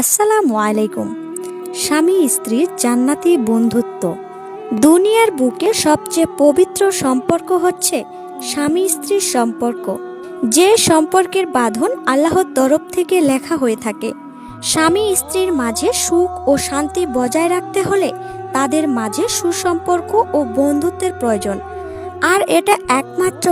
আসসালামু আলাইকুম। স্বামী স্ত্রীর জান্নাতি বন্ধুত্ব। দুনিয়ার বুকে সবচেয়ে পবিত্র সম্পর্ক হচ্ছে স্বামী স্ত্রীর সম্পর্ক। যে সম্পর্কের বাঁধন আল্লাহর তরফ থেকে লেখা হয়ে থাকে। স্বামী স্ত্রীর মাঝে সুখ ও শান্তি বজায় রাখতে হলে তাদের মাঝে সুসম্পর্ক ও বন্ধুত্বের প্রয়োজন। আর এটা একমাত্র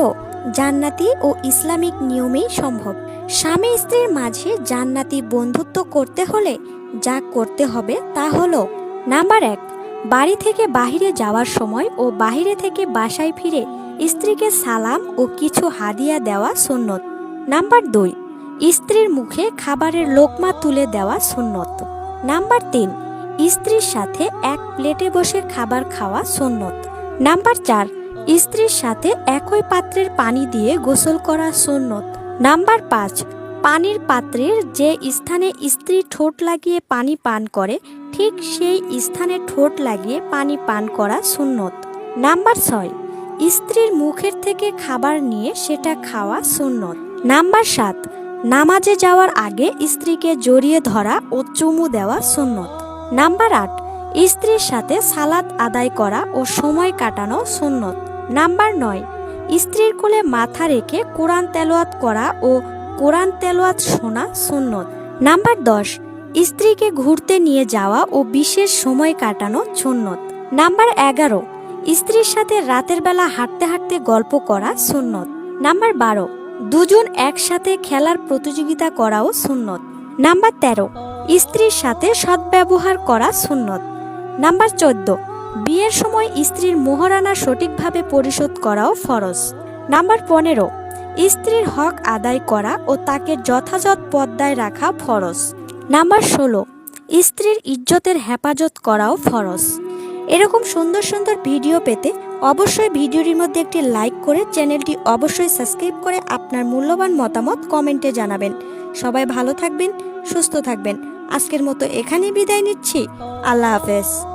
জান্নাতি ও ইসলামিক নিয়মেই সম্ভব। স্বামী স্ত্রীর মাঝে জান্নাতি বন্ধুত্ব করতে হলে যা করতে হবে তা হলো, নাম্বার এক, বাড়ি থেকে বাহিরে যাওয়ার সময় ও বাহিরে থেকে বাসায় ফিরে স্ত্রীকে সালাম ও কিছু হাদিয়া দেওয়া সুন্নত। নাম্বার দুই, স্ত্রীর মুখে খাবারের লোকমা তুলে দেওয়া সুন্নত। নাম্বার তিন, স্ত্রীর সাথে এক প্লেটে বসে খাবার খাওয়া সুন্নত। নাম্বার চার, স্ত্রীর সাথে একই পাত্রের পানি দিয়ে গোসল করা সুন্নত। নাম্বার পাঁচ, পানির পাত্রের যে স্থানে স্ত্রী ঠোঁট লাগিয়ে পানি পান করে, ঠিক সেই স্থানে ঠোঁট লাগিয়ে পানি পান করা সুন্নত। নাম্বার ছয়, স্ত্রীর মুখের থেকে খাবার নিয়ে সেটা খাওয়া সুন্নত। নাম্বার সাত, নামাজে যাওয়ার আগে স্ত্রীকে জড়িয়ে ধরা ও চুমু দেওয়া সুন্নত। নাম্বার আট, স্ত্রীর সাথে সালাত আদায় করা ও সময় কাটানো সুন্নত। নাম্বার নয় স্ত্রীর কোলে মাথা রেখে কোরআন তেলোয়াত করা ও কোরআন তেলোয়াত শোনা সুন্নত। নাম্বার দশ, স্ত্রীকে ঘুরতে নিয়ে যাওয়া ও বিশেষ সময় কাটানো সুন্নত। নাম্বার এগারো, স্ত্রীর সাথে রাতের বেলা হাঁটতে হাঁটতে গল্প করা সুন্নত। নাম্বার বারো, দুজন একসাথে খেলার প্রতিযোগিতা করাও সুন্নত। নাম্বার তেরো, স্ত্রীর সাথে সদ্ব্যবহার করা সুন্নত। নাম্বার চোদ্দ বিয়ের সময় স্ত্রীর মোহরানা সঠিকভাবে পরিশোধ করাও ফরজ। নাম্বার পনেরো, স্ত্রীর হক আদায় করা ও তাকে যথাযথ পদ্মায় রাখা ফরজ। নাম্বার ষোলো, স্ত্রীর ইজ্জতের হেফাজত করাও ফরজ। এরকম সুন্দর সুন্দর ভিডিও পেতে অবশ্যই ভিডিওটির মধ্যে একটি লাইক করে চ্যানেলটি অবশ্যই সাবস্ক্রাইব করে আপনার মূল্যবান মতামত কমেন্টে জানাবেন। সবাই ভালো থাকবেন, সুস্থ থাকবেন। আজকের মতো এখানেই বিদায় নিচ্ছি। আল্লাহ হাফেজ।